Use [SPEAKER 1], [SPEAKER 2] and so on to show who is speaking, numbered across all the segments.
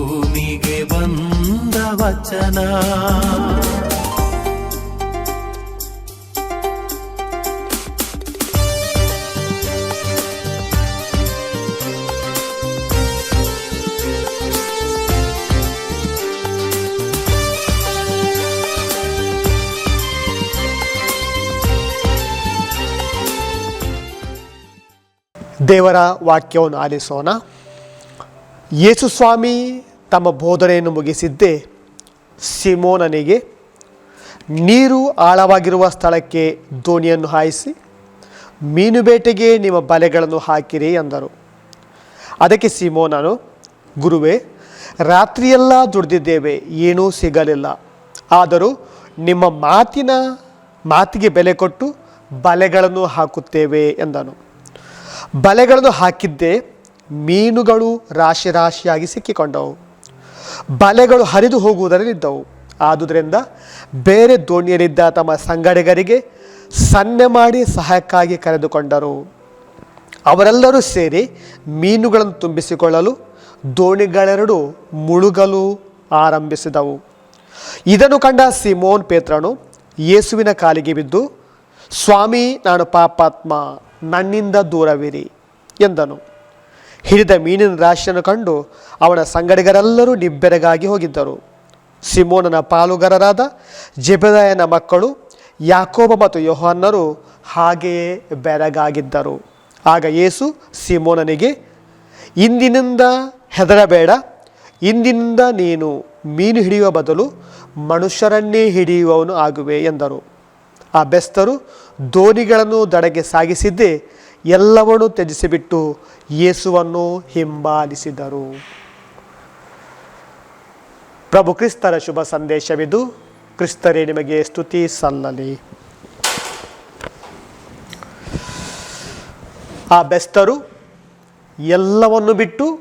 [SPEAKER 1] ಭೂಮಿಗೆ ಬಂದ ವಚನ
[SPEAKER 2] ದೇವರ ವಾಕ್ಯವನ್ನು ಆಲಿಸೋಣ ಯೇಸು ಸ್ವಾಮಿ ತಮ್ಮ ಬೋಧನೆಯನ್ನು ಮುಗಿಸಿದ್ದೇ ಸಿಮೋನನಿಗೆ ನೀರು ಆಳವಾಗಿರುವ ಸ್ಥಳಕ್ಕೆ ದೋಣಿಯನ್ನು ಹಾಯಿಸಿ, ಮೀನು ಬೇಟೆಗೆ ನಿಮ್ಮ ಬಲೆಗಳನ್ನು ಹಾಕಿರಿ ಎಂದರು. ಅದಕ್ಕೆ ಸಿಮೋನನು, ಗುರುವೇ, ರಾತ್ರಿಯೆಲ್ಲ ದುಡಿದಿದ್ದೇವೆ, ಏನೂ ಸಿಗಲಿಲ್ಲ. ಆದರೂ ನಿಮ್ಮ ಮಾತಿನ, ಮಾತಿಗೆ ಬೆಲೆ ಕೊಟ್ಟು ಬಲೆಗಳನ್ನು ಹಾಕುತ್ತೇವೆ ಎಂದನು. ಬಲೆಗಳನ್ನು ಹಾಕಿದ್ದೇ ಮೀನುಗಳು ರಾಶಿ ರಾಶಿಯಾಗಿ ಸಿಕ್ಕಿಕೊಂಡವು. ಬಲೆಗಳು ಹರಿದು ಹೋಗುವುದರಲ್ಲಿದ್ದವು ಆದುದರಿಂದ ಬೇರೆ ದೋಣಿಯಲ್ಲಿದ್ದ ತಮ್ಮ ಸಂಗಡಿಗರಿಗೆ ಸನ್ನೆ ಮಾಡಿ ಸಹಾಯಕ್ಕಾಗಿ ಕರೆದುಕೊಂಡರು. ಅವರೆಲ್ಲರೂ ಸೇರಿ ಮೀನುಗಳನ್ನು ತುಂಬಿಸಿಕೊಳ್ಳಲು ದೋಣಿಗಳೆರಡು ಮುಳುಗಲು ಆರಂಭಿಸಿದವು. ಇದನ್ನು ಕಂಡ ಸಿಮೋನ್ ಪೇತ್ರನು ಯೇಸುವಿನ ಕಾಲಿಗೆ ಬಿದ್ದು, ಸ್ವಾಮಿ, ನಾನು ಪಾಪಾತ್ಮ, ನನ್ನಿಂದ ದೂರವಿರಿ ಎಂದನು. ಹಿಡಿದ ಮೀನಿನ ರಾಶಿಯನ್ನು ಕಂಡು ಅವನ ಸಂಗಡಿಗರೆಲ್ಲರೂ ನಿಬ್ಬೆರಗಾಗಿ ಹೋಗಿದ್ದರು. ಸಿಮೋನನ ಪಾಲುಗಾರರಾದ ಜೆಬೆದಾಯನ ಮಕ್ಕಳು ಯಾಕೋಬ ಮತ್ತು ಯೋಹಾನ್ನರು ಹಾಗೆಯೇ ಬೆರಗಾಗಿದ್ದರು. ಆಗ ಯೇಸು ಸಿಮೋನನಿಗೆ, ಇಂದಿನಿಂದ ಹೆದರಬೇಡ, ಇಂದಿನಿಂದ ನೀನು ಮೀನು ಹಿಡಿಯುವ ಬದಲು ಮನುಷ್ಯರನ್ನೇ ಹಿಡಿಯುವವನು ಆಗುವೆ ಎಂದರು. ಆ ಬೆಸ್ತರು ದೋಣಿಗಳನ್ನು ದಡಗೆ ಸಾಗಿಸಿದ್ದೇ ಎಲ್ಲವನ್ನೂ ತ್ಯಜಿಸಿಬಿಟ್ಟು ಯೇಸುವನ್ನು ಹಿಂಬಾಲಿಸಿದರು. ಪ್ರಭು ಕ್ರಿಸ್ತರ ಶುಭ ಸಂದೇಶವಿದು. ಕ್ರಿಸ್ತರೇ, ನಿಮಗೆ ಸ್ತುತಿ ಸಲ್ಲಲಿ. ಆ ಬೆಸ್ತರು ಎಲ್ಲವನ್ನು ಬಿಟ್ಟು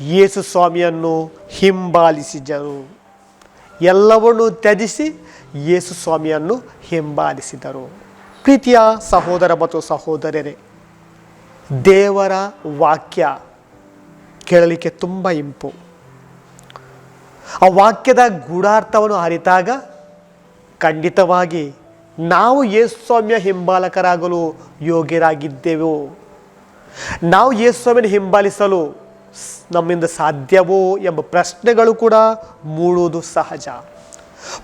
[SPEAKER 2] ಯೇಸು ಸ್ವಾಮಿಯನ್ನು ಹಿಂಬಾಲಿಸಿದರು. ಎಲ್ಲವನ್ನು ತ್ಯಜಿಸಿ ಯೇಸು ಸ್ವಾಮಿಯನ್ನು ಹಿಂಬಾಲಿಸಿದರು. ಪ್ರೀತಿಯ ಸಹೋದರ ಮತ್ತು ಸಹೋದರರೇ ದೇವರ ವಾಕ್ಯ ಕೇಳಲಿಕ್ಕೆ ತುಂಬ ಇಂಪು. ಆ ವಾಕ್ಯದ ಗೂಢಾರ್ಥವನ್ನು ಅರಿತಾಗ ಖಂಡಿತವಾಗಿ ನಾವು ಯೇಸ್ವಾಮ್ಯ ಸ್ವಾಮಿಯ ಹಿಂಬಾಲಕರಾಗಲು ಯೋಗ್ಯರಾಗಿದ್ದೆವೋ. ನಾವು ಯೇಸ್ವಾಮ್ಯನ ಹಿಂಬಾಲಿಸಲು ನಮ್ಮಿಂದ ಸಾಧ್ಯವೋ ಎಂಬ ಪ್ರಶ್ನೆಗಳು ಕೂಡ ಮೂಡುವುದು ಸಹಜ.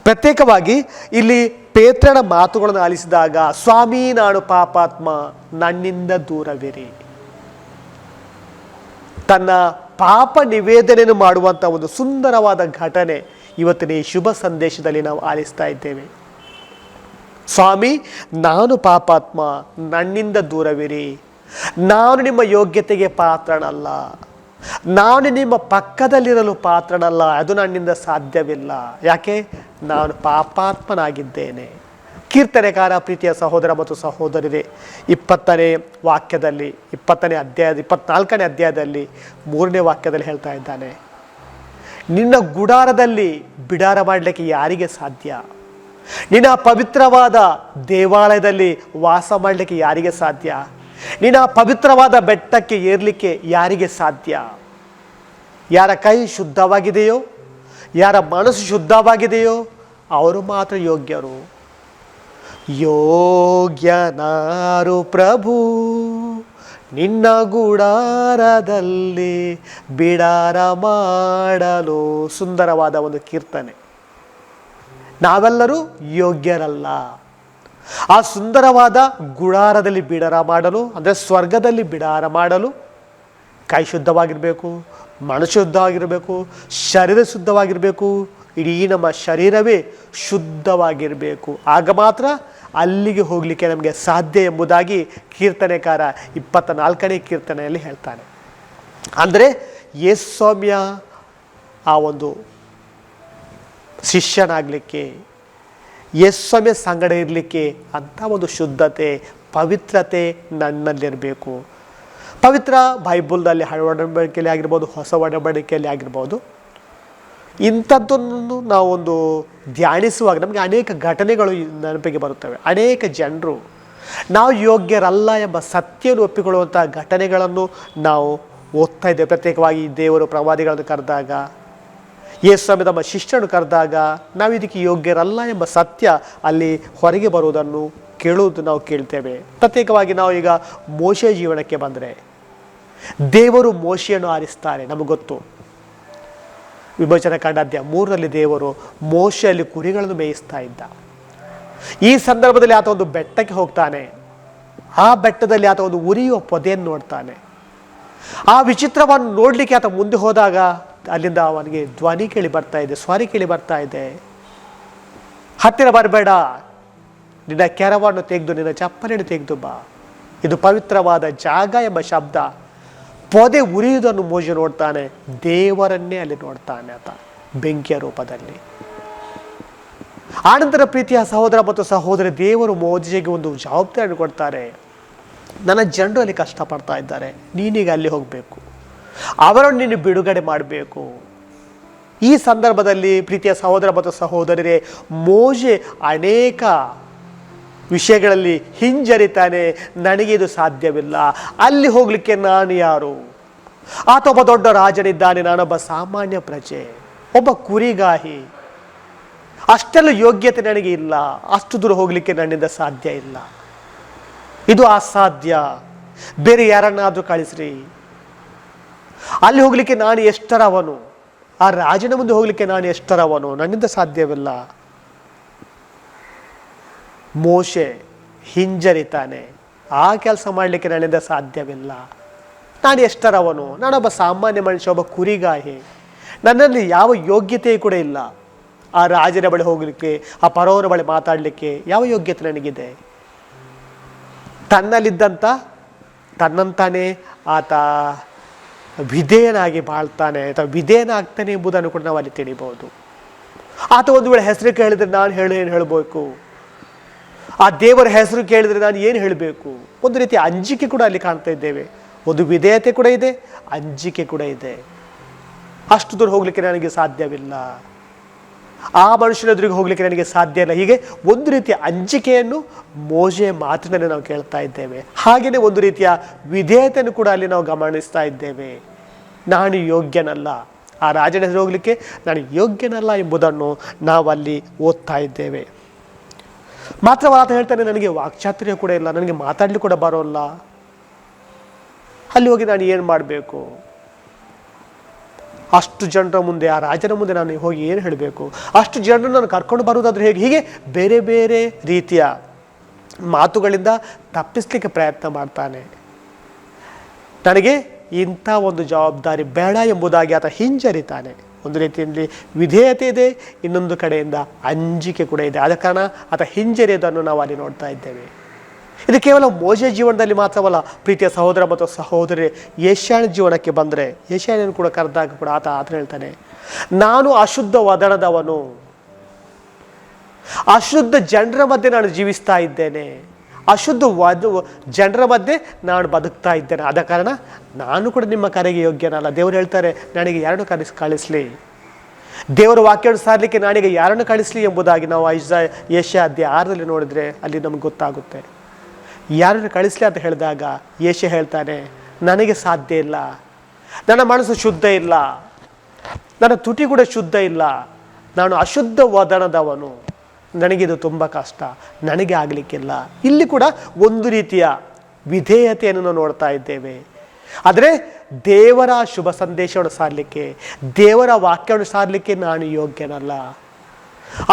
[SPEAKER 2] ಪ್ರತ್ಯೇಕವಾಗಿ ಇಲ್ಲಿ ಪೇತ್ರನ ಮಾತುಗಳನ್ನು ಆಲಿಸಿದಾಗ, ಸ್ವಾಮಿ, ನಾನು ಪಾಪಾತ್ಮ, ನನ್ನಿಂದ ದೂರವಿರಿ. ತನ್ನ ಪಾಪ ನಿವೇದನೆಯನ್ನು ಮಾಡುವಂತ ಒಂದು ಸುಂದರವಾದ ಘಟನೆ ಇವತ್ತಿನ ಈ ಶುಭ ಸಂದೇಶದಲ್ಲಿ ನಾವು ಆಲಿಸ್ತಾ ಇದ್ದೇವೆ. ಸ್ವಾಮಿ, ನಾನು ಪಾಪಾತ್ಮ, ನನ್ನಿಂದ ದೂರವಿರಿ. ನಾನು ನಿಮ್ಮ ಯೋಗ್ಯತೆಗೆ ಪಾತ್ರನಲ್ಲ. ನಾನು ನಿಮ್ಮ ಪಕ್ಕದಲ್ಲಿರಲು ಪಾತ್ರನಲ್ಲ, ಅದು ನನ್ನಿಂದ ಸಾಧ್ಯವಿಲ್ಲ. ಯಾಕೆ? ನಾನು ಪಾಪಾತ್ಮನಾಗಿದ್ದೇನೆ. ಕೀರ್ತನೆಕಾರ ಪ್ರೀತಿಯ ಸಹೋದರ ಮತ್ತು ಸಹೋದರಿರೇ, ಇಪ್ಪತ್ತನೇ ವಾಕ್ಯದಲ್ಲಿ, ಇಪ್ಪತ್ತನೇ ಅಧ್ಯಾಯದ, ಇಪ್ಪತ್ನಾಲ್ಕನೇ ಅಧ್ಯಾಯದಲ್ಲಿ ಮೂರನೇ ವಾಕ್ಯದಲ್ಲಿ ಹೇಳ್ತಾ ಇದ್ದಾನೆ, ನಿನ್ನ ಗುಡಾರದಲ್ಲಿ ಬಿಡಾರ ಮಾಡಲಿಕ್ಕೆ ಯಾರಿಗೆ ಸಾಧ್ಯ? ನಿನ್ನ ಪವಿತ್ರವಾದ ದೇವಾಲಯದಲ್ಲಿ ವಾಸ ಮಾಡಲಿಕ್ಕೆ ಯಾರಿಗೆ ಸಾಧ್ಯ? ನಿನ್ನ ಪವಿತ್ರವಾದ ಬೆಟ್ಟಕ್ಕೆ ಏರ್ಲಿಕ್ಕೆ ಯಾರಿಗೆ ಸಾಧ್ಯ? ಯಾರ ಕೈ ಶುದ್ಧವಾಗಿದೆಯೋ, ಯಾರ ಮನಸ್ಸು ಶುದ್ಧವಾಗಿದೆಯೋ, ಅವರು ಮಾತ್ರ ಯೋಗ್ಯರು. ಯೋಗ್ಯನಾರು ಪ್ರಭು, ನಿನ್ನ ಗುಡಾರದಲ್ಲಿ ಬಿಡಾರ ಮಾಡಲು ಸುಂದರವಾದ ಒಂದು ಕೀರ್ತನೆ. ನಾವೆಲ್ಲರೂ ಯೋಗ್ಯರಲ್ಲ. ಆ ಸುಂದರವಾದ ಗುಡಾರದಲ್ಲಿ ಬಿಡಾರ ಮಾಡಲು, ಅಂದರೆ ಸ್ವರ್ಗದಲ್ಲಿ ಬಿಡಾರ ಮಾಡಲು ಕೈ ಶುದ್ಧವಾಗಿರಬೇಕು ಮನಸ್ಸು ಶುದ್ಧವಾಗಿರಬೇಕು ಶರೀರ ಶುದ್ಧವಾಗಿರಬೇಕು, ಇಡೀ ನಮ್ಮ ಶರೀರವೇ ಶುದ್ಧವಾಗಿರಬೇಕು. ಆಗ ಮಾತ್ರ ಅಲ್ಲಿಗೆ ಹೋಗಲಿಕ್ಕೆ ನಮಗೆ ಸಾಧ್ಯ ಎಂಬುದಾಗಿ ಕೀರ್ತನೆಕಾರ ಇಪ್ಪತ್ತ ನಾಲ್ಕನೇ ಕೀರ್ತನೆಯಲ್ಲಿ ಹೇಳ್ತಾನೆ ಅಂದರೆ ಯೇಸ್ವಾಮ್ಯ ಆ ಒಂದು ಶಿಷ್ಯನಾಗಲಿಕ್ಕೆ, ಯೇಸ್ವಾಮ್ಯ ಸಂಗಡ ಇರಲಿಕ್ಕೆ ಅಂಥ ಒಂದು ಶುದ್ಧತೆ, ಪವಿತ್ರತೆ ನನ್ನಲ್ಲಿರಬೇಕು. ಪವಿತ್ರ ಬೈಬಲ್ನಲ್ಲಿ ಹಳೆ ಒಡಂಬಡಿಕೆಯಲ್ಲಿ ಆಗಿರ್ಬೋದು, ಹೊಸ ಒಡಂಬಡಿಕೆಯಲ್ಲಿ ಆಗಿರ್ಬೋದು ಇಂಥದ್ದನ್ನು ನಾವೊಂದು ಧ್ಯಾನಿಸುವಾಗ ನಮಗೆ ಅನೇಕ ಘಟನೆಗಳು ನೆನಪಿಗೆ ಬರುತ್ತವೆ. ಅನೇಕ ಜನರು ನಾವು ಯೋಗ್ಯರಲ್ಲ ಎಂಬ ಸತ್ಯವನ್ನು ಒಪ್ಪಿಕೊಳ್ಳುವಂಥ ಘಟನೆಗಳನ್ನು ನಾವು ಓದ್ತಾ ಇದ್ದೇವೆ. ಪ್ರತ್ಯೇಕವಾಗಿ ದೇವರು ಪ್ರವಾದಿಗಳನ್ನು ಕರೆದಾಗ ಯೇಸ್ವಾಮಿ ತಮ್ಮ ಶಿಷ್ಯನು ಕರೆದಾಗ ನಾವು ಇದಕ್ಕೆ ಯೋಗ್ಯರಲ್ಲ ಎಂಬ ಸತ್ಯ ಅಲ್ಲಿ ಹೊರಗೆ ಬರುವುದನ್ನು ಕೇಳುವುದು ನಾವು ಕೇಳ್ತೇವೆ. ಪ್ರತ್ಯೇಕವಾಗಿ ನಾವು ಈಗ ಮೋಶೆ ಜೀವನಕ್ಕೆ ಬಂದರೆ ದೇವರು ಮೋಶೆಯನ್ನು ಆರಿಸ್ತಾರೆ, ನಮಗೆ ಗೊತ್ತು. ವಿಮೋಚನ ಕಂಡಾದ್ಯ ಮೂರರಲ್ಲಿ ದೇವರು ಮೋಶೆಯಲ್ಲಿ ಕುರಿಗಳನ್ನು ಮೇಯಿಸ್ತಾ ಇದ್ದ. ಈ ಸಂದರ್ಭದಲ್ಲಿ ಆತ ಒಂದು ಬೆಟ್ಟಕ್ಕೆ ಹೋಗ್ತಾನೆ. ಆ ಬೆಟ್ಟದಲ್ಲಿ ಆತ ಒಂದು ಉರಿಯುವ ಪೊದೆಯನ್ನು ನೋಡ್ತಾನೆ. ಆ ವಿಚಿತ್ರವನ್ನು ನೋಡಲಿಕ್ಕೆ ಆತ ಮುಂದೆ ಹೋದಾಗ ಅಲ್ಲಿಂದ ಅವನಿಗೆ ಧ್ವನಿ ಕೇಳಿ ಬರ್ತಾ ಇದೆ, ಸ್ವಾರಿ ಕೇಳಿ ಬರ್ತಾ ಇದೆ. ಹತ್ತಿರ ಬರಬೇಡ, ನಿನ್ನ ಕೆರವನ್ನು ತೆಗೆದು, ನಿನ್ನ ಚಪ್ಪಲಿಯನ್ನು ತೆಗೆದು ಬಾ. ಇದು ಪವಿತ್ರವಾದ ಜಾಗ ಎಂಬ ಶಬ್ದ. ಪೊದೆ ಉರಿಯುವುದನ್ನು ಮೋಜೆ ನೋಡ್ತಾನೆ, ದೇವರನ್ನೇ ಅಲ್ಲಿ ನೋಡ್ತಾನೆ ಆತ, ಬೆಂಕಿಯ ರೂಪದಲ್ಲಿ. ಆನಂತರ ಪ್ರೀತಿಯ ಸಹೋದರ ಮತ್ತು ಸಹೋದರಿ ದೇವರು ಮೋಜೆಗೆ ಒಂದು ಜವಾಬ್ದಾರಿ ಕೊಡ್ತಾರೆ. ನನ್ನ ಜನರು ಅಲ್ಲಿ ಕಷ್ಟಪಡ್ತಾ ಇದ್ದಾರೆ, ನೀನೀಗ ಅಲ್ಲಿ ಹೋಗಬೇಕು. ಅವರನ್ನು ನೀನು ಬಿಡುಗಡೆ ಮಾಡಬೇಕು. ಈ ಸಂದರ್ಭದಲ್ಲಿ ಪ್ರೀತಿಯ ಸಹೋದರ ಮತ್ತು ಸಹೋದರರೇ ಮೋಜೆ ಅನೇಕ ವಿಷಯಗಳಲ್ಲಿ ಹಿಂಜರಿತಾನೆ ನನಗೆ ಇದು ಸಾಧ್ಯವಿಲ್ಲ. ಅಲ್ಲಿ ಹೋಗಲಿಕ್ಕೆ ನಾನು ಯಾರು? ಆತ ಒಬ್ಬ ದೊಡ್ಡ ರಾಜನಿದ್ದಾನೆ ನಾನೊಬ್ಬ ಸಾಮಾನ್ಯ ಪ್ರಜೆ, ಒಬ್ಬ ಕುರಿಗಾಹಿ. ಅಷ್ಟೆಲ್ಲ ಯೋಗ್ಯತೆ ನನಗೆ ಇಲ್ಲ. ಅಷ್ಟು ದೂರ ಹೋಗಲಿಕ್ಕೆ ನನ್ನಿಂದ ಸಾಧ್ಯ ಇಲ್ಲ. ಇದು ಅಸಾಧ್ಯ. ಬೇರೆ ಯಾರನ್ನಾದರೂ ಕಳಿಸ್ರಿ. ಅಲ್ಲಿ ಹೋಗಲಿಕ್ಕೆ ನಾನು ಎಷ್ಟರವನು? ಆ ರಾಜನ ಮುಂದೆ ಹೋಗಲಿಕ್ಕೆ ನಾನು ಎಷ್ಟರವನು? ನನ್ನಿಂದ ಸಾಧ್ಯವಿಲ್ಲ. ಮೋಶೆ ಹಿಂಜರಿತಾನೆ. ಆ ಕೆಲಸ ಮಾಡಲಿಕ್ಕೆ ನನ್ನಿಂದ ಸಾಧ್ಯವಿಲ್ಲ. ನಾನು ಎಷ್ಟರವನು? ನಾನೊಬ್ಬ ಸಾಮಾನ್ಯ ಮನುಷ್ಯ, ಒಬ್ಬ ಕುರಿಗಾಹಿ ನನ್ನಲ್ಲಿ ಯಾವ ಯೋಗ್ಯತೆ ಕೂಡ ಇಲ್ಲ. ಆ ರಾಜರ ಬಳಿ ಹೋಗಲಿಕ್ಕೆ, ಆ ಪರೋರ ಬಳಿ ಮಾತಾಡಲಿಕ್ಕೆ ಯಾವ ಯೋಗ್ಯತೆ ನನಗಿದೆ? ತನ್ನಲ್ಲಿದ್ದಂಥ ತನ್ನಂತಾನೆ ಆತ ವಿಧೇಯನಾಗಿ ಬಾಳ್ತಾನೆ, ಅಥವಾ ವಿಧೇಯನಾಗ್ತಾನೆ ಎಂಬುದನ್ನು ಕೂಡ ನಾವು ಅಲ್ಲಿ ತಿಳಿಬಹುದು ಆತ ಒಂದು ವೇಳೆ ಹೆಸರು ಕೇಳಿದ್ರೆ ನಾನು ಹೇಳು, ಏನು ಹೇಳಬೇಕು? ಆ ದೇವರ ಹೆಸರು ಕೇಳಿದರೆ ನಾನು ಏನು ಹೇಳಬೇಕು? ಒಂದು ರೀತಿ ಅಂಜಿಕೆ ಕೂಡ ಅಲ್ಲಿ ಕಾಣ್ತಾ ಇದ್ದೇವೆ. ಒಂದು ವಿಧೇಯತೆ ಕೂಡ ಇದೆ, ಅಂಜಿಕೆ ಕೂಡ ಇದೆ. ಅಷ್ಟು ದೂರ ಹೋಗಲಿಕ್ಕೆ ನನಗೆ ಸಾಧ್ಯವಿಲ್ಲ. ಆ ಮನುಷ್ಯನ ಎದುರಿಗೆ ಹೋಗಲಿಕ್ಕೆ ನನಗೆ ಸಾಧ್ಯ ಇಲ್ಲ. ಹೀಗೆ ಒಂದು ರೀತಿಯ ಅಂಜಿಕೆಯನ್ನು ಮೋಜೆ ಮಾತಿನಲ್ಲಿ ನಾವು ಕೇಳ್ತಾ ಇದ್ದೇವೆ. ಹಾಗೆಯೇ ಒಂದು ರೀತಿಯ ವಿಧೇಯತೆಯನ್ನು ಕೂಡ ಅಲ್ಲಿ ನಾವು ಗಮನಿಸ್ತಾ ಇದ್ದೇವೆ. ನಾನು ಯೋಗ್ಯನಲ್ಲ. ಆ ರಾಜನ ಹೆಸರು ಹೋಗಲಿಕ್ಕೆ ನಾನು ಯೋಗ್ಯನಲ್ಲ ಎಂಬುದನ್ನು ನಾವು ಅಲ್ಲಿ ಓದ್ತಾ ಇದ್ದೇವೆ. ಮಾತ್ರವಲ್ಲ ಆತ ಹೇಳ್ತಾನೆ, ನನಗೆ ವಾಕ್ಚಾತುರ್ಯ ಕೂಡ ಇಲ್ಲ, ನನಗೆ ಮಾತಾಡಲಿ ಕೂಡ ಬರೋಲ್ಲ. ಅಲ್ಲಿ ಹೋಗಿ ನಾನು ಏನು ಮಾಡಬೇಕು? ಅಷ್ಟು ಜನರ ಮುಂದೆ, ಆ ರಾಜನ ಮುಂದೆ ನಾನು ಹೋಗಿ ಏನು ಹೇಳಬೇಕು? ಅಷ್ಟು ಜನರನ್ನು ನಾನು ಕರ್ಕೊಂಡು ಬರುವುದಾದ್ರೆ ಹೇಗೆ? ಹೀಗೆ ಬೇರೆ ಬೇರೆ ರೀತಿಯ ಮಾತುಗಳಿಂದ ತಪ್ಪಿಸ್ಲಿಕ್ಕೆ ಪ್ರಯತ್ನ ಮಾಡ್ತಾನೆ. ನನಗೆ ಇಂಥ ಒಂದು ಜವಾಬ್ದಾರಿ ಬೇಡ ಎಂಬುದಾಗಿ ಆತ ಹಿಂಜರಿತಾನೆ. ಒಂದು ರೀತಿಯಲ್ಲಿ ವಿಧೇಯತೆ ಇದೆ, ಇನ್ನೊಂದು ಕಡೆಯಿಂದ ಅಂಜಿಕೆ ಕೂಡ ಇದೆ. ಆದ ಕಾರಣ ಆತ ಹಿಂಜರಿಯೋದನ್ನು ನಾವು ಅಲ್ಲಿ ನೋಡ್ತಾ ಇದ್ದೇವೆ. ಇದು ಕೇವಲ ಮೋಜೆ ಜೀವನದಲ್ಲಿ ಮಾತ್ರವಲ್ಲ, ಪ್ರೀತಿಯ ಸಹೋದರ ಮತ್ತು ಸಹೋದರಿ ಏಷ್ಯಾನ ಜೀವನಕ್ಕೆ ಬಂದರೆ ಏಷ್ಯಾನನ್ನು ಕೂಡ ಕರೆದಾಗ ಕೂಡ ಆತ ಆತನ ಹೇಳ್ತಾನೆ, ನಾನು ಅಶುದ್ಧ ವದನದವನು. ಅಶುದ್ಧ ಜನರ ಮಧ್ಯೆ ನಾನು ಜೀವಿಸ್ತಾ ಇದ್ದೇನೆ. ಅಶುದ್ಧ ವದ ಜನರ ಮಧ್ಯೆ ನಾನು ಬದುಕ್ತಾ ಇದ್ದೇನೆ. ಆದ ಕಾರಣ ನಾನು ಕೂಡ ನಿಮ್ಮ ಕರೆಗೆ ಯೋಗ್ಯನಲ್ಲ. ದೇವರು ಹೇಳ್ತಾರೆ, ನನಗೆ ಯಾರನ್ನು ಕಳಿಸ್ ಕಳಿಸ್ಲಿ? ದೇವರ ವಾಕ್ಯವನ್ನು ಸಾರಲಿಕ್ಕೆ ನಾನೀಗ ಯಾರನ್ನು ಕಳಿಸ್ಲಿ ಎಂಬುದಾಗಿ ನಾವು ಐಜ ಏಷ್ಯಾ ಅಧ್ಯ ಆರದಲ್ಲಿ ನೋಡಿದ್ರೆ ಅಲ್ಲಿ ನಮ್ಗೆ ಗೊತ್ತಾಗುತ್ತೆ. ಯಾರನ್ನು ಕಳಿಸ್ಲಿ ಅಂತ ಹೇಳಿದಾಗ ಏಷ್ಯ ಹೇಳ್ತಾನೆ, ನನಗೆ ಸಾಧ್ಯ ಇಲ್ಲ. ನನ್ನ ಮನಸ್ಸು ಶುದ್ಧ ಇಲ್ಲ. ನನ್ನ ತುಟಿ ಕೂಡ ಶುದ್ಧ ಇಲ್ಲ. ನಾನು ಅಶುದ್ಧ ವದನದವನು. ನನಗಿದು ತುಂಬ ಕಷ್ಟ, ನನಗೆ ಆಗಲಿಕ್ಕಿಲ್ಲ. ಇಲ್ಲಿ ಕೂಡ ಒಂದು ರೀತಿಯ ವಿಧೇಯತೆಯನ್ನು ನಾವು ನೋಡ್ತಾ ಇದ್ದೇವೆ. ಆದರೆ ದೇವರ ಶುಭ ಸಂದೇಶವನ್ನು ಸಾರಲಿಕ್ಕೆ, ದೇವರ ವಾಕ್ಯವನ್ನು ಸಾರಲಿಕ್ಕೆ ನಾನು ಯೋಗ್ಯನಲ್ಲ.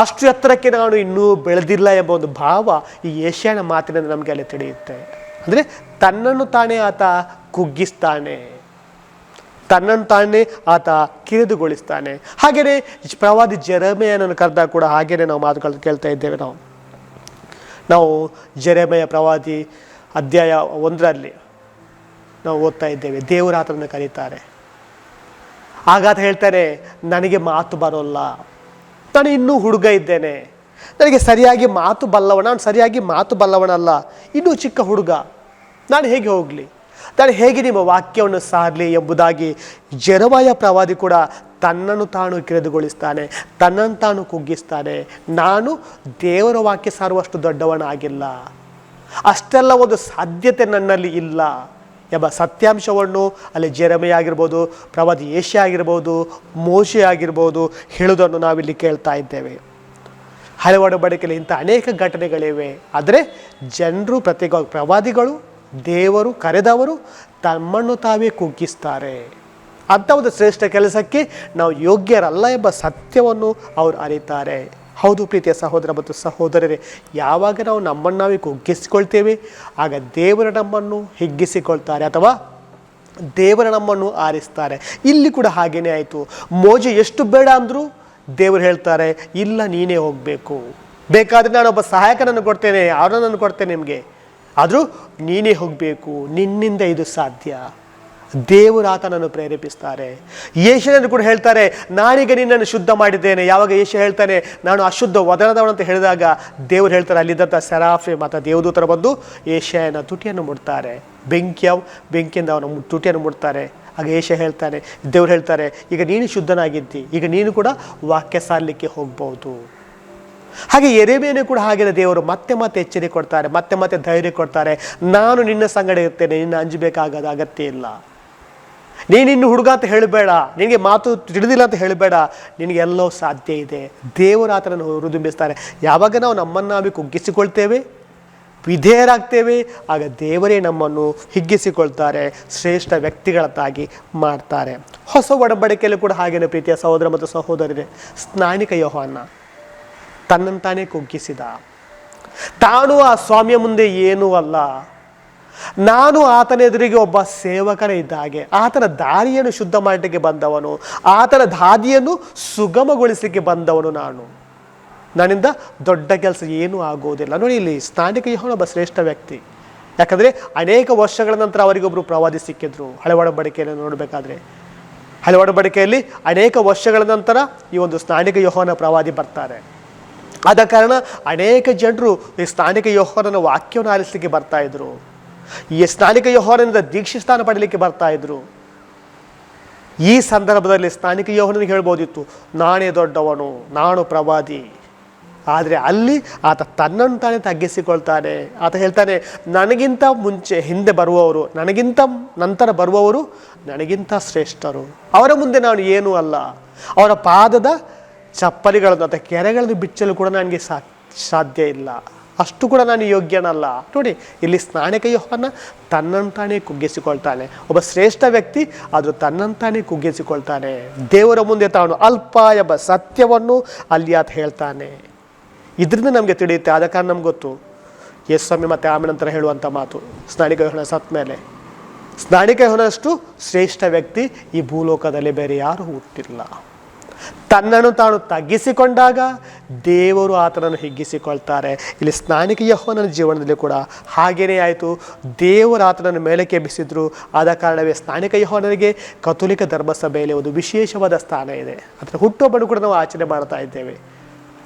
[SPEAKER 2] ಅಷ್ಟು ಎತ್ತರಕ್ಕೆ ನಾನು ಇನ್ನೂ ಬೆಳೆದಿಲ್ಲ ಎಂಬ ಒಂದು ಭಾವ ಈ ಏಷ್ಯಾನ ಮಾತಿನಿಂದ ನಮಗೆ ಅಲ್ಲಿ ತಿಳಿಯುತ್ತೆ. ಅಂದರೆ ತನ್ನನ್ನು ತಾನೇ ಆತ ಕುಗ್ಗಿಸ್ತಾನೆ. ತನ್ನನ್ನು ತಾನೇ ಆತ ಕಿರಿದುಗೊಳಿಸ್ತಾನೆ. ಹಾಗೆಯೇ ಪ್ರವಾದಿ ಜರಮೆಯನ್ನು ಕರೆದಾಗ ಕೂಡ ಹಾಗೆಯೇ ನಾವು ಮಾತುಗಳನ್ನು ಕೇಳ್ತಾ ಇದ್ದೇವೆ ನಾವು. ನಾವು ಜೆರೆಮೆಯ ಪ್ರವಾದಿ ಅಧ್ಯಾಯ ಒಂದರಲ್ಲಿ ನಾವು ಓದ್ತಾ ಇದ್ದೇವೆ. ದೇವರು ಆತನನ್ನು ಕರೀತಾರೆ. ಆಗ ಆತ ಹೇಳ್ತಾನೆ, ನನಗೆ ಮಾತು ಬರೋಲ್ಲ. ನಾನು ಇನ್ನೂ ಹುಡುಗ ಇದ್ದೇನೆ. ನನಗೆ ಸರಿಯಾಗಿ ಮಾತು ಬಲ್ಲವಣ ನಾನು ಸರಿಯಾಗಿ ಮಾತು ಬಲ್ಲವನಲ್ಲ. ಇನ್ನೂ ಚಿಕ್ಕ ಹುಡುಗ. ನಾನು ಹೇಗೆ ಹೋಗಲಿ? ನಾನು ಹೇಗೆ ನಿಮ್ಮ ವಾಕ್ಯವನ್ನು ಸಾರಲಿ ಎಂಬುದಾಗಿ ಜರವಾಯ ಪ್ರವಾದಿ ಕೂಡ ತನ್ನನ್ನು ತಾನು ಕಿರಿದುಗೊಳಿಸ್ತಾನೆ, ತನ್ನನ್ನು ತಾನು ಕುಗ್ಗಿಸ್ತಾನೆ. ನಾನು ದೇವರ ವಾಕ್ಯ ಸಾರುವಷ್ಟು ದೊಡ್ಡವನಾಗಿಲ್ಲ. ಅಷ್ಟೆಲ್ಲ ಒಂದು ಸಾಧ್ಯತೆ ನನ್ನಲ್ಲಿ ಇಲ್ಲ ಎಂಬ ಸತ್ಯಾಂಶವನ್ನು ಅಲ್ಲಿ ಜೆರಮೆ ಆಗಿರ್ಬೋದು, ಪ್ರವಾದಿ ಏಷ್ಯ ಆಗಿರ್ಬೋದು, ಮೋಶೆ ಆಗಿರ್ಬೋದು ಹೇಳುವುದನ್ನು ನಾವಿಲ್ಲಿ ಕೇಳ್ತಾ ಇದ್ದೇವೆ. ಹಳೆ ಒಡಂಬಡಿಕೆಯಲ್ಲಿ ಇಂಥ ಅನೇಕ ಘಟನೆಗಳಿವೆ. ಆದರೆ ಜನರು, ಪ್ರತ್ಯೇಕವಾಗಿ ಪ್ರವಾದಿಗಳು ದೇವರು ಕರೆದವರು ತಮ್ಮನ್ನು ತಾವೇ ಕುಗ್ಗಿಸ್ತಾರೆ. ಅಂಥ ಒಂದು ಶ್ರೇಷ್ಠ ಕೆಲಸಕ್ಕೆ ನಾವು ಯೋಗ್ಯರಲ್ಲ ಎಂಬ ಸತ್ಯವನ್ನು ಅವರು ಅರಿತಾರೆ. ಹೌದು ಪ್ರೀತಿಯ ಸಹೋದರ ಮತ್ತು ಸಹೋದರರೇ, ಯಾವಾಗ ನಾವು ನಮ್ಮನ್ನು ನಾವೇ ಕುಗ್ಗಿಸಿಕೊಳ್ತೇವೆ? ಆಗ ದೇವರು ನಮ್ಮನ್ನು ಹಿಗ್ಗಿಸಿಕೊಳ್ತಾರೆ ಅಥವಾ ದೇವರ ನಮ್ಮನ್ನು ಆರಿಸ್ತಾರೆ. ಇಲ್ಲಿ ಕೂಡ ಹಾಗೇನೇ ಆಯಿತು. ಮೋಜೆ ಎಷ್ಟು ಬೇಡ ಅಂದರೂ ದೇವರು ಹೇಳ್ತಾರೆ, ಇಲ್ಲ, ನೀನೇ ಹೋಗಬೇಕು. ಬೇಕಾದರೆ ನಾನೊಬ್ಬ ಸಹಾಯಕನನ್ನು ಕೊಡ್ತೇನೆ ಅವರನ್ನು ಕೊಡ್ತೇನೆ ನಿಮಗೆ. ಆದರೂ ನೀನೇ ಹೋಗಬೇಕು, ನಿನ್ನಿಂದ ಇದು ಸಾಧ್ಯ. ದೇವರು ಆತನನ್ನು ಪ್ರೇರೇಪಿಸ್ತಾರೆ. ಯೇಷನನ್ನು ಕೂಡ ಹೇಳ್ತಾರೆ, ನಾನೀಗ ನಿನ್ನನ್ನು ಶುದ್ಧ ಮಾಡಿದ್ದೇನೆ. ಯಾವಾಗ ಯೇಷ ಹೇಳ್ತಾನೆ, ನಾನು ಅಶುದ್ಧ ವದನದವನಂತ ಹೇಳಿದಾಗ ದೇವರು ಹೇಳ್ತಾರೆ, ಅಲ್ಲಿದ್ದಂಥ ಸೆರಾಫೆ ಮತ್ತು ದೇವದೂತರ ಬಂದು ಏಷ್ಯನ ತುಟಿಯನ್ನು ಮುಡ್ತಾರೆ ಬೆಂಕಿಯ ಬೆಂಕಿಯಿಂದ ಅವನ ತುಟಿಯನ್ನು ಮುಡ್ತಾರೆ ಆಗ ಏಷ ಹೇಳ್ತಾನೆ, ದೇವ್ರು ಹೇಳ್ತಾರೆ, ಈಗ ನೀನು ಶುದ್ಧನಾಗಿದ್ದಿ, ಈಗ ನೀನು ಕೂಡ ವಾಕ್ಯ ಸಾರಲಿಕ್ಕೆ ಹೋಗ್ಬೋದು. ಹಾಗೆ ಎರೆಮೇನು ಕೂಡ ಹಾಗೆ ದೇವರು ಮತ್ತೆ ಮತ್ತೆ ಎಚ್ಚರಿಕೆ ಕೊಡ್ತಾರೆ, ಮತ್ತೆ ಮತ್ತೆ ಧೈರ್ಯ ಕೊಡ್ತಾರೆ. ನಾನು ನಿನ್ನ ಸಂಗಡ ಇರ್ತೇನೆ, ನಿನ್ನ ಅಂಜಬೇಕಾಗದ ಅಗತ್ಯ ಇಲ್ಲ. ನೀನಿನ್ನು ಹುಡುಗ ಅಂತ ಹೇಳಬೇಡ, ನಿನಗೆ ಮಾತು ತಿಳಿದಿಲ್ಲ ಅಂತ ಹೇಳಬೇಡ, ನಿನಗೆ ಎಲ್ಲೋ ಸಾಧ್ಯ ಇದೆ. ದೇವರು ಆತನನ್ನು ಹುರಿದುಂಬಿಸ್ತಾರೆ ಯಾವಾಗ ನಾವು ನಮ್ಮನ್ನು ನಾವು ಕುಗ್ಗಿಸಿಕೊಳ್ತೇವೆ? ವಿಧೇಯರಾಗ್ತೇವೆ, ಆಗ ದೇವರೇ ನಮ್ಮನ್ನು ಹಿಗ್ಗಿಸಿಕೊಳ್ತಾರೆ, ಶ್ರೇಷ್ಠ ವ್ಯಕ್ತಿಗಳತ್ತಾಗಿ ಮಾಡ್ತಾರೆ. ಹೊಸ ಒಡಂಬಡಿಕೆಯಲ್ಲೂ ಕೂಡ ಹಾಗೇನೆ ಪ್ರೀತಿಯ ಸಹೋದರ ಮತ್ತು ಸಹೋದರರೇ ಸ್ನಾನಿಕ ತನ್ನಂತಾನೇ ಕುಗ್ಗಿಸಿದ. ತಾನು ಆ ಸ್ವಾಮಿಯ ಮುಂದೆ ಏನೂ ಅಲ್ಲ. ನಾನು ಆತನ ಎದುರಿಗೆ ಒಬ್ಬ ಸೇವಕನ ಇದ್ದ ಹಾಗೆ, ಆತನ ದಾರಿಯನ್ನು ಶುದ್ಧ ಮಾಡಲಿಕ್ಕೆ ಬಂದವನು, ಆತನ ದಾದಿಯನ್ನು ಸುಗಮಗೊಳಿಸಲಿಕ್ಕೆ ಬಂದವನು ನಾನು. ನನ್ನಿಂದ ದೊಡ್ಡ ಕೆಲಸ ಏನೂ ಆಗೋದಿಲ್ಲ. ನೋಡಿ ಇಲ್ಲಿ ಸ್ನಾನಿಕ ಯೋಹನ ಒಬ್ಬ ಶ್ರೇಷ್ಠ ವ್ಯಕ್ತಿ. ಯಾಕಂದರೆ ಅನೇಕ ವರ್ಷಗಳ ನಂತರ ಅವರಿಗೊಬ್ಬರು ಪ್ರವಾದಿ ಸಿಕ್ಕಿದ್ರು. ಹಳೆ ಒಡಂಬಡಿಕೆಯನ್ನು ನೋಡಬೇಕಾದ್ರೆ. ಹಳೆ ಒಡಂಬಡಿಕೆಯಲ್ಲಿ ಅನೇಕ ವರ್ಷಗಳ ನಂತರ ಈ ಒಂದು ಸ್ನಾನಿಕ ಯೋಹನ ಪ್ರವಾದಿ ಬರ್ತಾರೆ. ಆದ ಕಾರಣ ಅನೇಕ ಜನರು ಈ ಸ್ಥಾನಿಕ ಯೋಹೋರನ ವಾಕ್ಯವನ್ನು ಆಲಿಸಲಿಕ್ಕೆ ಬರ್ತಾ ಇದ್ರು. ಈ ಸ್ಥಾನಿಕ ಯೋಹರನಿಂದ ದೀಕ್ಷಿಸ್ಥಾನ ಪಡಲಿಕ್ಕೆ ಬರ್ತಾ ಇದ್ರು. ಈ ಸಂದರ್ಭದಲ್ಲಿ ಸ್ಥಾನಿಕ ಯೋಹನಿಗೆ ಹೇಳ್ಬೋದಿತ್ತು, ನಾನೇ ದೊಡ್ಡವನು, ನಾನು ಪ್ರವಾದಿ. ಆದರೆ ಅಲ್ಲಿ ಆತ ತನ್ನನ್ನು ತಾನೇ ತಗ್ಗಿಸಿಕೊಳ್ತಾನೆ. ಆತ ಹೇಳ್ತಾನೆ, ನನಗಿಂತ ಮುಂಚೆ ಹಿಂದೆ ಬರುವವರು, ನನಗಿಂತ ನಂತರ ಬರುವವರು ನನಗಿಂತ ಶ್ರೇಷ್ಠರು. ಅವರ ಮುಂದೆ ನಾನು ಏನೂ ಅಲ್ಲ. ಅವರ ಪಾದದ ಚಪ್ಪಲಿಗಳನ್ನು ಅಥವಾ ಕೆರೆಗಳನ್ನು ಬಿಚ್ಚಲು ಕೂಡ ನನಗೆ ಸಾ, ಸಾಧ್ಯ ಇಲ್ಲ. ಅಷ್ಟು ಕೂಡ ನಾನು ಯೋಗ್ಯನಲ್ಲ. ನೋಡಿ, ಇಲ್ಲಿ ಸ್ನಾನಿಕ ಯೋಹನ ತನ್ನಂತಾನೇ ಕುಗ್ಗಿಸಿಕೊಳ್ತಾನೆ. ಒಬ್ಬ ಶ್ರೇಷ್ಠ ವ್ಯಕ್ತಿ ಆದರೂ ತನ್ನಂತಾನೇ ಕುಗ್ಗಿಸಿಕೊಳ್ತಾನೆ. ದೇವರ ಮುಂದೆ ತಾನು ಅಲ್ಪ ಎಂಬ ಸತ್ಯವನ್ನು ಅಲ್ಲಿ ಹೇಳ್ತಾನೆ. ಇದರಿಂದ ನಮಗೆ ತಿಳಿಯುತ್ತೆ, ಆದ ಕಾರಣ ನಮ್ಗೆ ಗೊತ್ತು. ಯೇಸು ಸ್ವಾಮಿ ಮತ್ತು ಆಮೇಲೆ ನಂತರ ಹೇಳುವಂಥ ಮಾತು. ಸ್ನಾನಿಕ ಯೋಹನ ಸತ್ ಮೇಲೆ. ಸ್ನಾನಿಕ ಯೋಹನಷ್ಟು ಶ್ರೇಷ್ಠ ವ್ಯಕ್ತಿ ಈ ಭೂಲೋಕದಲ್ಲಿ ಬೇರೆ ಯಾರೂ ಹುಟ್ಟಿಲ್ಲ. ತನ್ನನ್ನು ತಾನು ತಗ್ಗಿಸಿಕೊಂಡಾಗ ದೇವರು ಆತನನ್ನು ಹಿಗ್ಗಿಸಿಕೊಳ್ತಾರೆ. ಇಲ್ಲಿ ಸ್ನಾನಿಕ ಯಹೋವನ ಜೀವನದಲ್ಲಿ ಕೂಡ ಹಾಗೇನೇ ಆಯಿತು. ದೇವರು ಆತನನ್ನು ಮೇಲಕ್ಕೆ ಬಿಸಿದ್ರು ಆದ ಕಾರಣವೇ ಸ್ನಾನಿಕ ಯಹೋವನಿಗೆ ಕಥೋಲಿಕ ಧರ್ಮಸಭೆಯಲ್ಲಿ ಒಂದು ವಿಶೇಷವಾದ ಸ್ಥಾನ ಇದೆ. ಅದರ ಹುಟ್ಟುಹಬ್ಬನು ಕೂಡ ನಾವು ಆಚರಣೆ ಮಾಡ್ತಾ ಇದ್ದೇವೆ.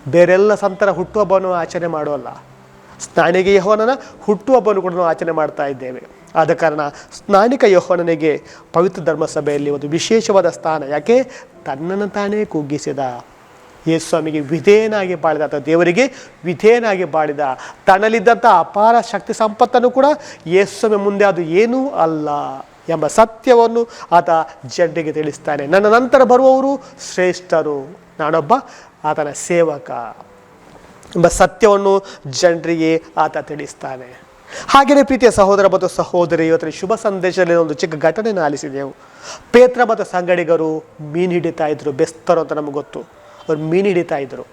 [SPEAKER 2] ಬೇರೆಲ್ಲ ಸಂತರ ಹುಟ್ಟುಹಬ್ಬವನ್ನು ಆಚರಣೆ ಮಾಡೋಲ್ಲ ಸ್ನಾನಿಕ ಯಹೋನನ ಹುಟ್ಟುಹಬ್ಬವನ್ನು ಕೂಡ ನಾವು ಆಚರಣೆ ಮಾಡ್ತಾ ಇದ್ದೇವೆ. ಆದ ಕಾರಣ ಸ್ನಾನಿಕ ಯೋಹನನಿಗೆ ಪವಿತ್ರ ಧರ್ಮಸಭೆಯಲ್ಲಿ ಒಂದು ವಿಶೇಷವಾದ ಸ್ಥಾನ. ಯಾಕೆ? ತನ್ನನ್ನು ತಾನೇ ಕುಗ್ಗಿಸಿದ ಯೇಸು ಸ್ವಾಮಿಗೆ ವಿಧೇಯನಾಗಿ ಬಾಳಿದ, ಅಥವಾ ದೇವರಿಗೆ ವಿಧೇಯನಾಗಿ ಬಾಳಿದ, ತನ್ನಲ್ಲಿದ್ದಂಥ ಅಪಾರ ಶಕ್ತಿ ಸಂಪತ್ತನ್ನು ಕೂಡ ಯೇಸು ಮುಂದೆ ಅದು ಏನೂ ಅಲ್ಲ ಎಂಬ ಸತ್ಯವನ್ನು ಆತ ಜನರಿಗೆ ತಿಳಿಸ್ತಾನೆ. ನನ್ನ ನಂತರ ಬರುವವರು ಶ್ರೇಷ್ಠರು. ನಾನೊಬ್ಬ ಆತನ ಸೇವಕ ಎಂಬ ಸತ್ಯವನ್ನು ಜನರಿಗೆ ಆತ ತಿಳಿಸ್ತಾನೆ. ಹಾಗೆಯೇ ಪ್ರೀತಿಯ ಸಹೋದರ ಮತ್ತು ಸಹೋದರಿ, ಇವತ್ತಿನ ಶುಭ ಸಂದೇಶದಲ್ಲಿ ಒಂದು ಚಿಕ್ಕ ಘಟನೆಯನ್ನು ಆಲಿಸಿದೆವು ಪೇತ್ರ ಮತ್ತು ಸಂಗಡಿಗರು ಮೀನು ಹಿಡಿತಾ ಇದ್ರು. ಬೆಸ್ತರು ಅಂತ ನಮಗೆ ಗೊತ್ತು. ಅವ್ರು ಮೀನು ಹಿಡಿತಾ ಇದ್ರು.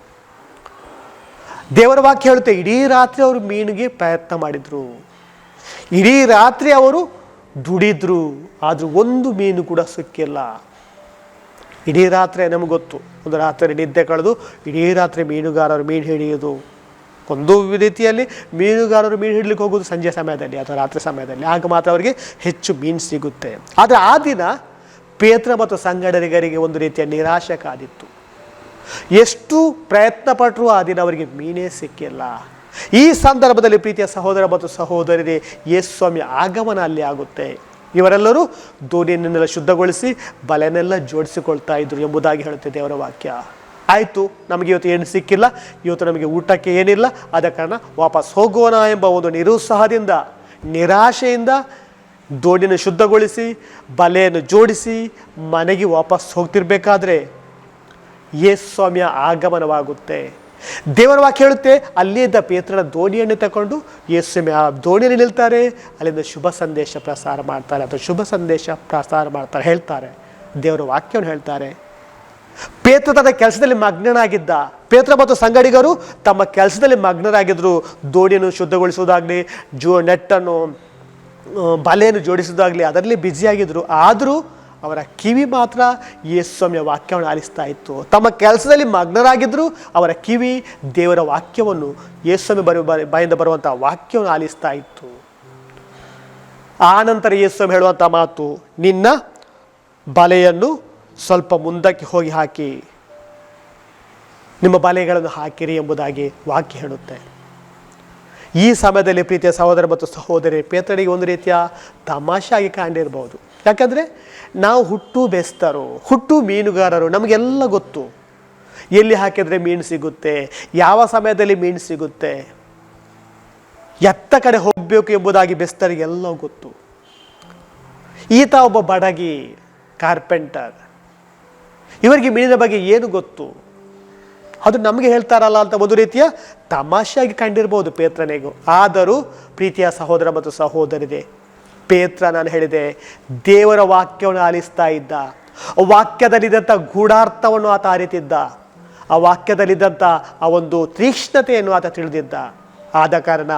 [SPEAKER 2] ದೇವರ ವಾಕ್ಯ ಹೇಳುತ್ತೆ, ಇಡೀ ರಾತ್ರಿ ಅವರು ಮೀನಿಗೆ ಪ್ರಯತ್ನ ಮಾಡಿದ್ರು. ಇಡೀ ರಾತ್ರಿ ಅವರು ದುಡಿದ್ರು. ಆದರೂ ಒಂದು ಮೀನು ಕೂಡ ಸಿಕ್ಕಿಲ್ಲ. ಇಡೀ ರಾತ್ರಿ ನಮಗೆ ಗೊತ್ತು. ಒಂದು ರಾತ್ರಿ ನಿದ್ದೆ ಕಳೆದು ಇಡೀ ರಾತ್ರಿ ಮೀನುಗಾರರು ಮೀನು ಹಿಡಿಯೋದು. ಒಂದು ರೀತಿಯಲ್ಲಿ ಮೀನುಗಾರರು ಮೀನು ಹಿಡ್ಲಿಕ್ಕೆ ಹೋಗೋದು ಸಂಜೆ ಸಮಯದಲ್ಲಿ ಅಥವಾ ರಾತ್ರಿ ಸಮಯದಲ್ಲಿ. ಆಗ ಮಾತ್ರ ಅವರಿಗೆ ಹೆಚ್ಚು ಮೀನು ಸಿಗುತ್ತೆ. ಆದರೆ ಆ ದಿನ ಪೇತ್ರ ಮತ್ತು ಸಂಗಡರಿಗರಿಗೆ ಒಂದು ರೀತಿಯ ನಿರಾಶೆ ಕಾದಿತ್ತು ಎಷ್ಟು ಪ್ರಯತ್ನ ಪಟ್ಟರೂ ಆ ದಿನ ಅವರಿಗೆ ಮೀನೇ ಸಿಕ್ಕಿಲ್ಲ. ಈ ಸಂದರ್ಭದಲ್ಲಿ ಪ್ರೀತಿಯ ಸಹೋದರ ಮತ್ತು ಸಹೋದರರೇ ಯೇಸು ಸ್ವಾಮಿ ಆಗಮನ ಅಲ್ಲಿ ಆಗುತ್ತೆ. ಇವರೆಲ್ಲರೂ ದೋಣಿಯನ್ನೆಲ್ಲ ಶುದ್ಧಗೊಳಿಸಿ ಬಲೆನೆಲ್ಲ ಜೋಡಿಸಿಕೊಳ್ತಾ ಇದ್ರು ಎಂಬುದಾಗಿ ಹೇಳುತ್ತೆ ದೇವರ ವಾಕ್ಯ. ಆಯಿತು, ನಮಗೆ ಇವತ್ತು ಏನು ಸಿಕ್ಕಿಲ್ಲ, ಇವತ್ತು ನಮಗೆ ಊಟಕ್ಕೆ ಏನಿಲ್ಲ, ಆದ ಕಾರಣ ವಾಪಸ್ ಹೋಗೋಣ ಎಂಬ ಒಂದು ನಿರುತ್ಸಾಹದಿಂದ, ನಿರಾಶೆಯಿಂದ ದೋಣಿಯನ್ನು ಶುದ್ಧಗೊಳಿಸಿ, ಬಲೆಯನ್ನು ಜೋಡಿಸಿ ಮನೆಗೆ ವಾಪಸ್ ಹೋಗ್ತಿರ್ಬೇಕಾದ್ರೆ ಯೇಸು ಸ್ವಾಮಿಯ ಆಗಮನವಾಗುತ್ತೆ. ದೇವರ ವಾಕ್ಯ ಹೇಳುತ್ತೆ ಅಲ್ಲೇ ಇದ್ದ ಪೇತ್ರನ ದೋಣಿಯನ್ನು ತಗೊಂಡು ಯೇಸು ಸ್ವಾಮಿ ಆ ದೋಣಿಯಲ್ಲಿ ನಿಲ್ತಾರೆ, ಅಲ್ಲಿಂದ ಶುಭ ಸಂದೇಶ ಪ್ರಸಾರ ಮಾಡ್ತಾರೆ, ಅಥವಾ ಶುಭ ಸಂದೇಶ ಪ್ರಸಾರ ಮಾಡ್ತಾರೆ, ಹೇಳ್ತಾರೆ. ದೇವರ ವಾಕ್ಯವನ್ನು ಹೇಳ್ತಾರೆ. ಪೇತ್ರ ತನ್ನ ಕೆಲಸದಲ್ಲಿ ಮಗ್ನನಾಗಿದ್ದ. ಪೇತ್ರ ಮತ್ತು ಸಂಗಡಿಗರು ತಮ್ಮ ಕೆಲಸದಲ್ಲಿ ಮಗ್ನರಾಗಿದ್ದರು ದೋಣಿಯನ್ನು ಶುದ್ಧಗೊಳಿಸುವುದಾಗಲಿ, ಜೋ ನೆಟ್ಟನ್ನು ಬಲೆಯನ್ನು ಜೋಡಿಸುವುದಾಗಲಿ ಅದರಲ್ಲಿ ಬ್ಯುಸಿಯಾಗಿದ್ದರು ಆದರೂ ಅವರ ಕಿವಿ ಮಾತ್ರ ಯೇಸು ಸ್ವಾಮಿಯ ವಾಕ್ಯವನ್ನು ಆಲಿಸ್ತಾ ಇತ್ತು. ತಮ್ಮ ಕೆಲಸದಲ್ಲಿ ಮಗ್ನರಾಗಿದ್ದರೂ ಅವರ ಕಿವಿ ದೇವರ ವಾಕ್ಯವನ್ನು ಯೇಸು ಸ್ವಾಮಿ ಬರು, ಬಾಯಿಂದ ಬರುವಂಥ ವಾಕ್ಯವನ್ನು ಆಲಿಸ್ತಾ ಇತ್ತು. ಆ ನಂತರ ಯೇಸು ಸ್ವಾಮಿ ಹೇಳುವಂಥ ಮಾತು, ನಿನ್ನ ಬಲೆಯನ್ನು ಸ್ವಲ್ಪ ಮುಂದಕ್ಕೆ ಹೋಗಿ ಹಾಕಿ ನಿಮ್ಮ ಬಲೆಗಳನ್ನು ಹಾಕಿರಿ ಎಂಬುದಾಗಿ ವಾಕ್ಯ ಹೇಳುತ್ತೆ. ಈ ಸಮಯದಲ್ಲಿ ಪ್ರೀತಿಯ ಸಹೋದರ ಮತ್ತು ಸಹೋದರಿ ಪೇತಡಿಗೆ ಒಂದು ರೀತಿಯ ತಮಾಷೆಯಾಗಿ ಕಾಣಿರಬಹುದು ಯಾಕಂದರೆ ನಾವು ಹುಟ್ಟು ಬೆಸ್ತರು, ಹುಟ್ಟು ಮೀನುಗಾರರು, ನಮಗೆಲ್ಲ ಗೊತ್ತು. ಎಲ್ಲಿ ಹಾಕಿದರೆ ಮೀನು ಸಿಗುತ್ತೆ, ಯಾವ ಸಮಯದಲ್ಲಿ ಮೀನು ಸಿಗುತ್ತೆ, ಎತ್ತ ಕಡೆ ಹೋಗಬೇಕು ಎಂಬುದಾಗಿ ಬೆಸ್ತರಿಗೆಲ್ಲ ಗೊತ್ತು. ಈತ ಒಬ್ಬ ಬಡಗಿ, ಕಾರ್ಪೆಂಟರ್. ಇವರಿಗೆ ಮೀನಿನ ಬಗ್ಗೆ ಏನು ಗೊತ್ತು? ಅದು ನಮಗೆ ಹೇಳ್ತಾರಲ್ಲ ಅಂತ ಒಂದು ರೀತಿಯ ತಮಾಷೆಯಾಗಿ ಕಂಡಿರ್ಬೋದು ಪೇತ್ರನಿಗೂ. ಆದರೂ ಪ್ರೀತಿಯ ಸಹೋದರ ಮತ್ತು ಸಹೋದರಿದೆ. ಪೇತ್ರ ನಾನು ಹೇಳಿದೆ, ದೇವರ ವಾಕ್ಯವನ್ನು ಆಲಿಸ್ತಾ ಇದ್ದ. ವಾಕ್ಯದಲ್ಲಿದ್ದಂಥ ಗೂಢಾರ್ಥವನ್ನು ಆತ ಅರಿತಿದ್ದ ಆ ವಾಕ್ಯದಲ್ಲಿದ್ದಂಥ ಆ ಒಂದು ತೀಕ್ಷ್ಣತೆಯನ್ನು ಆತ ತಿಳಿದಿದ್ದ. ಆದ ಕಾರಣ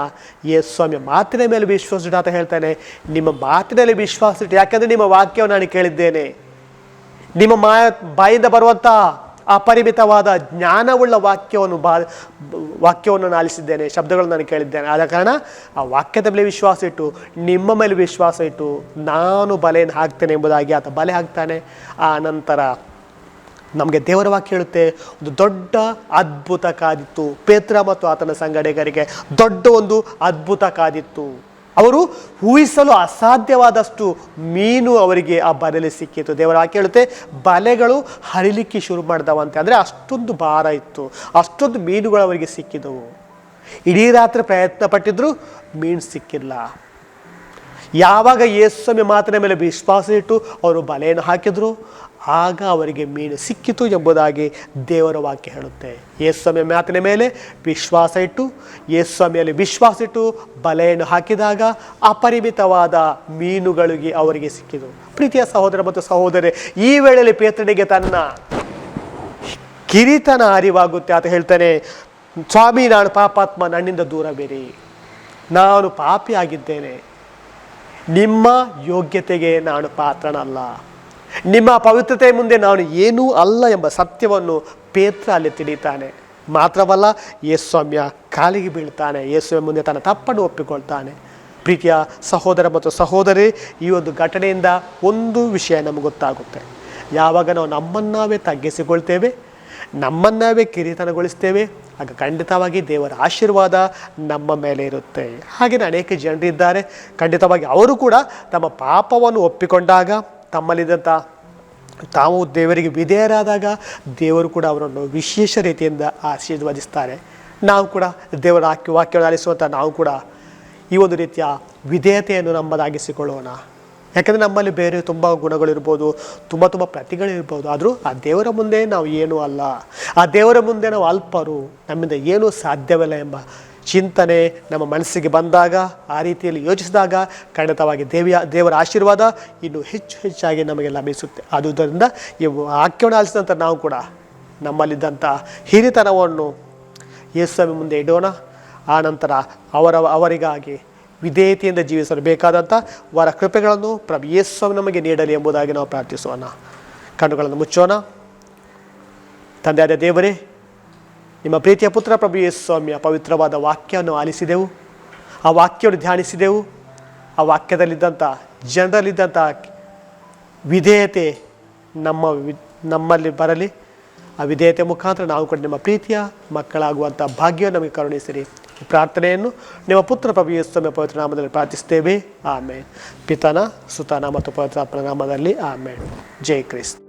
[SPEAKER 2] ಯೇಸು ಸ್ವಾಮಿ ಮಾತಿನ ಮೇಲೆ ವಿಶ್ವಾಸ ಆತ ಹೇಳ್ತಾನೆ, ನಿಮ್ಮ ಮಾತಿನಲ್ಲಿ ವಿಶ್ವಾಸ ಯಾಕಂದರೆ ನಿಮ್ಮ ವಾಕ್ಯವನ್ನು ನಾನು ಕೇಳಿದ್ದೇನೆ. ನಿಮ್ಮ ಮಾ ಬಾಯಿಂದ ಬರುವಂಥ ಅಪರಿಮಿತವಾದ ಜ್ಞಾನವುಳ್ಳ ವಾಕ್ಯವನ್ನು ಬಾ ವಾಕ್ಯವನ್ನು ನಾನು ಆಲಿಸಿದ್ದೇನೆ, ಶಬ್ದಗಳನ್ನು ನಾನು ಕೇಳಿದ್ದೇನೆ. ಆದ ಕಾರಣ ಆ ವಾಕ್ಯದ ಮೇಲೆ ವಿಶ್ವಾಸ ಇಟ್ಟು, ನಿಮ್ಮ ಮೇಲೆ ವಿಶ್ವಾಸ ಇಟ್ಟು ನಾನು ಬಲೆಯನ್ನು ಹಾಕ್ತೇನೆ ಎಂಬುದಾಗಿ ಆತ ಬಲೆ ಹಾಕ್ತಾನೆ. ಆ ನಂತರ ನಮಗೆ ದೇವರ ವಾಕ್ಯ ಹೇಳುತ್ತೆ, ಒಂದು ದೊಡ್ಡ ಅದ್ಭುತ ಕಾದಿತ್ತು. ಪೇತ್ರ ಮತ್ತು ಆತನ ಸಂಗಡಿಗರಿಗೆ ದೊಡ್ಡ ಒಂದು ಅದ್ಭುತ ಕಾದಿತ್ತು. ಅವರು ಊಹಿಸಲು ಅಸಾಧ್ಯವಾದಷ್ಟು ಮೀನು ಅವರಿಗೆ ಆ ಬಲೆಯಲ್ಲಿ ಸಿಕ್ಕಿತ್ತು. ದೇವರು ಆಕೆ ಹೇಳುತ್ತೆ? ಬಲೆಗಳು ಹರಿಲಿಕ್ಕೆ ಶುರು ಮಾಡಿದವಂತೆ. ಅಂದರೆ ಅಷ್ಟೊಂದು ಭಾರ ಇತ್ತು. ಅಷ್ಟೊಂದು ಮೀನುಗಳು ಅವರಿಗೆ ಸಿಕ್ಕಿದವು. ಇಡೀ ರಾತ್ರಿ ಪ್ರಯತ್ನ ಪಟ್ಟಿದ್ರು ಮೀನು ಸಿಕ್ಕಿಲ್ಲ. ಯಾವಾಗ ಯೇಸ್ವಾಮಿ ಮಾತಿನ ಮೇಲೆ ವಿಶ್ವಾಸ ಇಟ್ಟು ಅವರು ಬಲೆಯನ್ನು ಹಾಕಿದ್ರು ಆಗ ಅವರಿಗೆ ಮೀನು ಸಿಕ್ಕಿತು ಎಂಬುದಾಗಿ ದೇವರ ವಾಕ್ಯ ಹೇಳುತ್ತೆ. ಯೇಸ್ವಾಮಿ ಮಾತಿನ ಮೇಲೆ ವಿಶ್ವಾಸ ಇಟ್ಟು ಯೇಸ್ವಾಮಿಯಲ್ಲಿ ವಿಶ್ವಾಸ ಇಟ್ಟು ಬಲೆಯನ್ನು ಹಾಕಿದಾಗ ಅಪರಿಮಿತವಾದ ಮೀನುಗಳಿಗೆ ಅವರಿಗೆ ಸಿಕ್ಕಿತು. ಪ್ರೀತಿಯ ಸಹೋದರ ಮತ್ತು ಸಹೋದರಿ, ಈ ವೇಳೆಯಲ್ಲಿ ಪೇತ್ರನಿಗೆ ತನ್ನ ಕಿರಿತನ ಅರಿವಾಗುತ್ತೆ ಅಂತ ಹೇಳ್ತಾನೆ, ಸ್ವಾಮಿ, ನಾನು ಪಾಪಾತ್ಮ, ನನ್ನಿಂದ ದೂರಬೇರಿ ನಾನು ಪಾಪಿ ಆಗಿದ್ದೇನೆ ನಿಮ್ಮ ಯೋಗ್ಯತೆಗೆ ನಾನು ಪಾತ್ರನಲ್ಲ. ನಿಮ್ಮ ಪವಿತ್ರತೆ ಮುಂದೆ ನಾನು ಏನೂ ಅಲ್ಲ ಎಂಬ ಸತ್ಯವನ್ನು ಪೇತ್ರ ಅಲ್ಲಿ ತಿಳಿತಾನೆ. ಮಾತ್ರವಲ್ಲ ಯೇಸ್ವಾಮ್ಯ ಕಾಲಿಗೆ ಬೀಳ್ತಾನೆ. ಯೇಸುವೆ ಮುಂದೆ ತನ್ನ ತಪ್ಪನ್ನು ಒಪ್ಪಿಕೊಳ್ತಾನೆ. ಪ್ರೀತಿಯ ಸಹೋದರ ಮತ್ತು ಸಹೋದರಿ, ಈ ಒಂದು ಘಟನೆಯಿಂದ ಒಂದು ವಿಷಯ ನಮಗೆ ಗೊತ್ತಾಗುತ್ತೆ. ಯಾವಾಗ ನಾವು ನಮ್ಮನ್ನಾವೇ ತಗ್ಗಿಸಿಕೊಳ್ತೇವೆ, ನಮ್ಮನ್ನಾವೇ ಕಿರಿತನಗೊಳಿಸ್ತೇವೆ, ಆಗ ಖಂಡಿತವಾಗಿ ದೇವರ ಆಶೀರ್ವಾದ ನಮ್ಮ ಮೇಲೆ ಇರುತ್ತೆ. ಹಾಗೆಯೇ ಅನೇಕ ಜನರಿದ್ದಾರೆ. ಖಂಡಿತವಾಗಿ ಅವರು ಕೂಡ ತಮ್ಮ ಪಾಪವನ್ನು ಒಪ್ಪಿಕೊಂಡಾಗ ತಮ್ಮಲ್ಲಿದ್ದಂಥ ತಾವು ದೇವರಿಗೆ ವಿಧೇಯರಾದಾಗ ದೇವರು ಕೂಡ ಅವರನ್ನು ವಿಶೇಷ ರೀತಿಯಿಂದ ಆಶೀರ್ವದಿಸ್ತಾರೆ. ನಾವು ಕೂಡ ದೇವರ ವಾಕ್ಯ ವಾಕ್ಯವನ್ನು ಆಲಿಸುವಂಥ ನಾವು ಕೂಡ ಈ ಒಂದು ರೀತಿಯ ವಿಧೇಯತೆಯನ್ನು ನಮ್ಮದಾಗಿಸಿಕೊಳ್ಳೋಣ. ಯಾಕಂದರೆ ನಮ್ಮಲ್ಲಿ ಬೇರೆ ತುಂಬ ಗುಣಗಳಿರ್ಬೋದು, ತುಂಬ ತುಂಬ ಪ್ರತಿಗಳಿರ್ಬೋದು, ಆದರೂ ಆ ದೇವರ ಮುಂದೆ ನಾವು ಏನೂ ಅಲ್ಲ. ಆ ದೇವರ ಮುಂದೆ ನಾವು ಅಲ್ಪರು, ನಮ್ಮಿಂದ ಏನೂ ಸಾಧ್ಯವಿಲ್ಲ ಎಂಬ ಚಿಂತನೆ ನಮ್ಮ ಮನಸ್ಸಿಗೆ ಬಂದಾಗ, ಆ ರೀತಿಯಲ್ಲಿ ಯೋಚಿಸಿದಾಗ ಖಂಡಿತವಾಗಿ ದೇವಿಯ, ದೇವರ ಆಶೀರ್ವಾದ ಇನ್ನು ಹೆಚ್ಚು ಹೆಚ್ಚಾಗಿ ನಮಗೆ ಲಭಿಸುತ್ತೆ ಆದುದರಿಂದ ಈ ವಾಕ್ಯವನ್ನು ಆಲಿಸಿದಂಥ ನಾವು ಕೂಡ ನಮ್ಮಲ್ಲಿದ್ದಂಥ ಹಿರಿತನವನ್ನು ಯೇಸ್ವಾಮಿ ಮುಂದೆ ಇಡೋಣ. ಆ ನಂತರ ಅವರ, ಅವರಿಗಾಗಿ ವಿಧೇಯತೆಯಿಂದ ಜೀವಿಸಲು ಬೇಕಾದಂಥ ವರ ಕೃಪೆಗಳನ್ನು ಪ್ರಭು ಯೇಸ್ವಾಮಿ ನಮಗೆ ನೀಡಲಿ ಎಂಬುದಾಗಿ ನಾವು ಪ್ರಾರ್ಥಿಸೋಣ. ಕಣ್ಣುಗಳನ್ನು ಮುಚ್ಚೋಣ. ತಂದೆಯಾದ ದೇವರೇ ನಿಮ್ಮ ಪ್ರೀತಿಯ ಪುತ್ರ ಪ್ರಭು ಯೇಸು ಸ್ವಾಮಿಯ ಪವಿತ್ರವಾದ ವಾಕ್ಯವನ್ನು ಆಲಿಸಿದೆವು. ಆ ವಾಕ್ಯವನ್ನು ಧ್ಯಾನಿಸಿದೆವು. ಆ ವಾಕ್ಯದಲ್ಲಿದ್ದಂಥ ಜನರಲ್ಲಿದ್ದಂಥ ವಿಧೇಯತೆ ನಮ್ಮ ನಮ್ಮಲ್ಲಿ ಬರಲಿ. ಆ ವಿಧೇಯತೆ ಮುಖಾಂತರ ನಾವು ಕೂಡ ನಿಮ್ಮ ಪ್ರೀತಿಯ ಮಕ್ಕಳಾಗುವಂಥ ಭಾಗ್ಯವನ್ನು ನಮಗೆ ಕರುಣಿಸಿರಿ. ಪ್ರಾರ್ಥನೆಯನ್ನು ನಿಮ್ಮ ಪುತ್ರ ಪ್ರಭು ಯೇಸುವಿನ ಪವಿತ್ರ ನಾಮದಲ್ಲಿ ಪ್ರಾರ್ಥಿಸ್ತೇವೆ ಆಮೇಲೆ ಪಿತನ, ಸುತನ ಮತ್ತು ಪವಿತ್ರಾತ್ಮನ ನಾಮದಲ್ಲಿ ಆಮೇಲೆ ಜೈ ಕ್ರಿಸ್ತ.